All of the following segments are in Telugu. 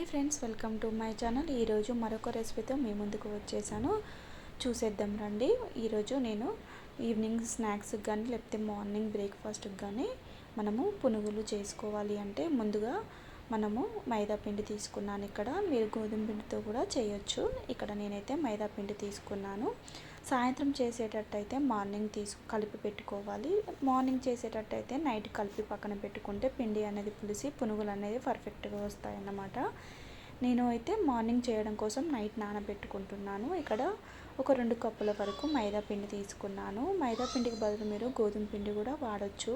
Hi friends welcome to my channel. ఈరోజు మరొక రెసిపీతో మీ ముందుకు వచ్చేసాను. చూసేద్దాం రండి. ఈరోజు నేను ఈవినింగ్ స్నాక్స్కి కానీ లేకపోతే మార్నింగ్ బ్రేక్ఫాస్ట్కి కానీ మనము పునుగులు చేసుకోవాలి అంటే ముందుగా మనము మైదా పిండి తీసుకున్నాను ఇక్కడ. మీరు గోధుమ పిండితో కూడా చేయొచ్చు. ఇక్కడ నేనైతే మైదా పిండి తీసుకున్నాను. సాయంత్రం చేసేటట్టయితే మార్నింగ్ తీసు కలిపి పెట్టుకోవాలి. మార్నింగ్ చేసేటట్టయితే నైట్ కలిపి పక్కన పెట్టుకుంటే పిండి అనేది పులిసి పునుగులు అనేది పర్ఫెక్ట్గా వస్తాయన్నమాట. నేను అయితే మార్నింగ్ చేయడం కోసం నైట్ నానబెట్టుకుంటున్నాను. ఇక్కడ ఒక రెండు కప్పుల వరకు మైదా పిండి తీసుకున్నాను. మైదా పిండికి బదులు మీరు గోధుమ పిండి కూడా వాడచ్చు.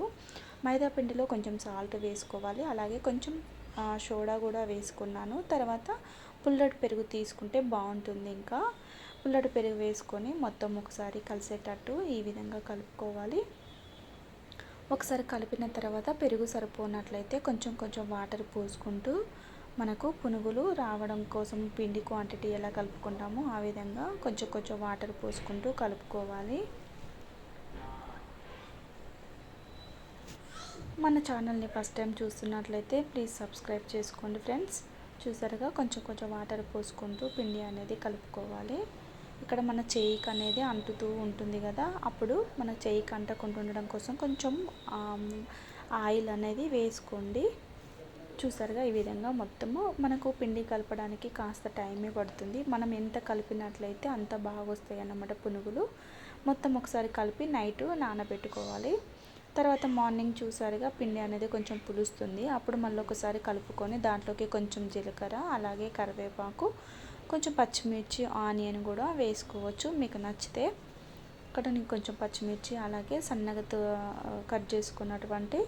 మైదా పిండిలో కొంచెం సాల్ట్ వేసుకోవాలి. అలాగే కొంచెం సోడా కూడా వేసుకున్నాను. తర్వాత పుల్లటి పెరుగు తీసుకుంటే బాగుంటుంది ఇంకా. పుల్లటి పెరుగు వేసుకొని మొత్తం ఒకసారి కలిసేటట్టు ఈ విధంగా కలుపుకోవాలి. ఒకసారి కలిపిన తర్వాత పెరుగు సరిపోనట్లయితే కొంచెం కొంచెం వాటర్ పోసుకుంటూ మనకు పునుగులు రావడం కోసం పిండి క్వాంటిటీ ఎలా కలుపుకుంటామో ఆ విధంగా కొంచెం కొంచెం వాటర్ పోసుకుంటూ కలుపుకోవాలి. మన ఛానల్ని ఫస్ట్ టైం చూస్తున్నట్లయితే ప్లీజ్ సబ్స్క్రైబ్ చేసుకోండి ఫ్రెండ్స్. చూసారుగా కొంచెం కొంచెం వాటర్ పోసుకుంటూ పిండి అనేది కలుపుకోవాలి. ఇక్కడ మన చేయికి అనేది అంటుతూ ఉంటుంది కదా అప్పుడు మన చేయికి అంటకుండా ఉండడం కోసం కొంచెం ఆయిల్ అనేది వేసుకోండి. చూసారుగా ఈ విధంగా మొత్తము మనకు పిండి కలపడానికి కాస్త టైమే పడుతుంది. మనం ఎంత కలిపినట్లయితే అంత బాగా వస్తాయి అన్నమాట పునుగులు. మొత్తం ఒకసారి కలిపి నైట్ నానబెట్టుకోవాలి. తర్వాత మార్నింగ్ చూసారుగా పిండి అనేది కొంచెం పులుస్తుంది. అప్పుడు మళ్ళీ ఒకసారి కలుపుకొని దాంట్లోకి కొంచెం జీలకర్ర అలాగే కరివేపాకు కొంచెం పచ్చిమిర్చి ఆనియన్ కూడా వేసుకోవచ్చు. మీకు నచ్చితే ఇక్కడ నేను కొంచెం పచ్చిమిర్చి అలాగే సన్నగా కట్ చేసుకున్నటువంటి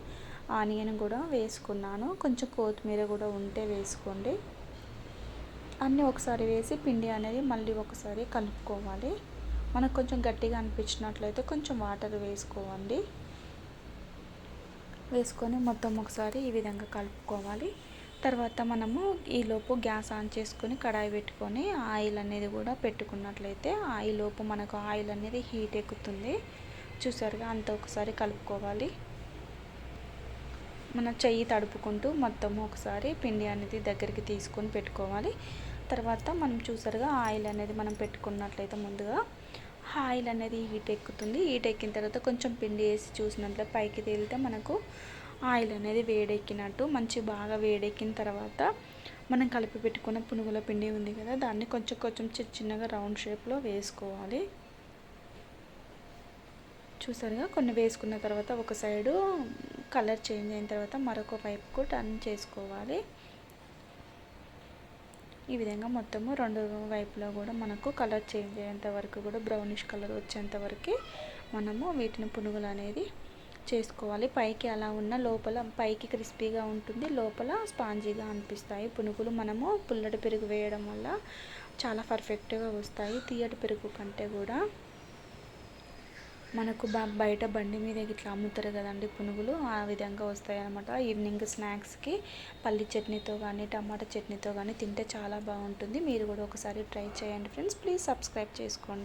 ఆనియన్ కూడా వేసుకున్నాను. కొంచెం కొత్తిమీర కూడా ఉంటే వేసుకోండి. అన్నీ ఒకసారి వేసి పిండి అనేది మళ్ళీ ఒకసారి కలుపుకోవాలి. మనకు కొంచెం గట్టిగా అనిపించినట్లయితే కొంచెం వాటర్ వేసుకోవండి వేసుకొని మొత్తం ఒకసారి ఈ విధంగా కలుపుకోవాలి. తర్వాత మనము ఈలోపు గ్యాస్ ఆన్ చేసుకొని కడాయి పెట్టుకొని ఆయిల్ అనేది కూడా పెట్టుకున్నట్లయితే ఆయిలోపు మనకు ఆయిల్ అనేది హీట్ ఎక్కుతుంది. చూసారుగా అంత ఒకసారి కలుపుకోవాలి. మన చెయ్యి తడుపుకుంటూ మొత్తం ఒకసారి పిండి అనేది దగ్గరికి తీసుకొని పెట్టుకోవాలి. తర్వాత మనం చూసారుగా ఆయిల్ అనేది మనం పెట్టుకున్నట్లయితే ముందుగా ఆయిల్ అనేది హీట్ ఎక్కుతుంది హీట్ ఎక్కిన తర్వాత కొంచెం పిండి వేసి చూసినంత పైకి తేలితే మనకు ఆయిల్ అనేది వేడెక్కినట్టు మంచి బాగా వేడెక్కిన తర్వాత మనం కలిపి పెట్టుకున్న పునుగుల పిండి ఉంది కదా దాన్ని కొంచెం కొంచెం చిన్న చిన్నగా రౌండ్ షేప్లో వేసుకోవాలి. చూసారుగా? కొన్ని వేసుకున్న తర్వాత ఒక సైడు కలర్ చేంజ్ అయిన తర్వాత మరొక వైపుకు టర్న్ చేసుకోవాలి. ఈ విధంగా మొత్తము రెండు వైపులో కూడా మనకు కలర్ చేంజ్ అయ్యేంత వరకు కూడా బ్రౌనిష్ కలర్ వచ్చేంత వరకు మనము వీటిని పునుగులు అనేది చేసుకోవాలి. పైకి అలా ఉన్న లోపల పైకి క్రిస్పీగా ఉంటుంది లోపల స్పాంజీగా అనిపిస్తాయి. పునుగులు మనము పుల్లటి పెరుగు వేయడం వల్ల చాలా పర్ఫెక్ట్గా వస్తాయి. తీయటి పెరుగు కంటే కూడా మనకు బయట బండి మీద ఇట్లా అమ్ముతారు కదండి పునుగులు ఆ విధంగా వస్తాయి అనమాట ఈవినింగ్ స్నాక్స్కి పల్లి చట్నీతో కానీ టమాటా చట్నీతో కానీ తింటే చాలా బాగుంటుంది. మీరు కూడా ఒకసారి ట్రై చేయండి ఫ్రెండ్స్. ప్లీజ్ సబ్స్క్రైబ్ చేసుకోండి.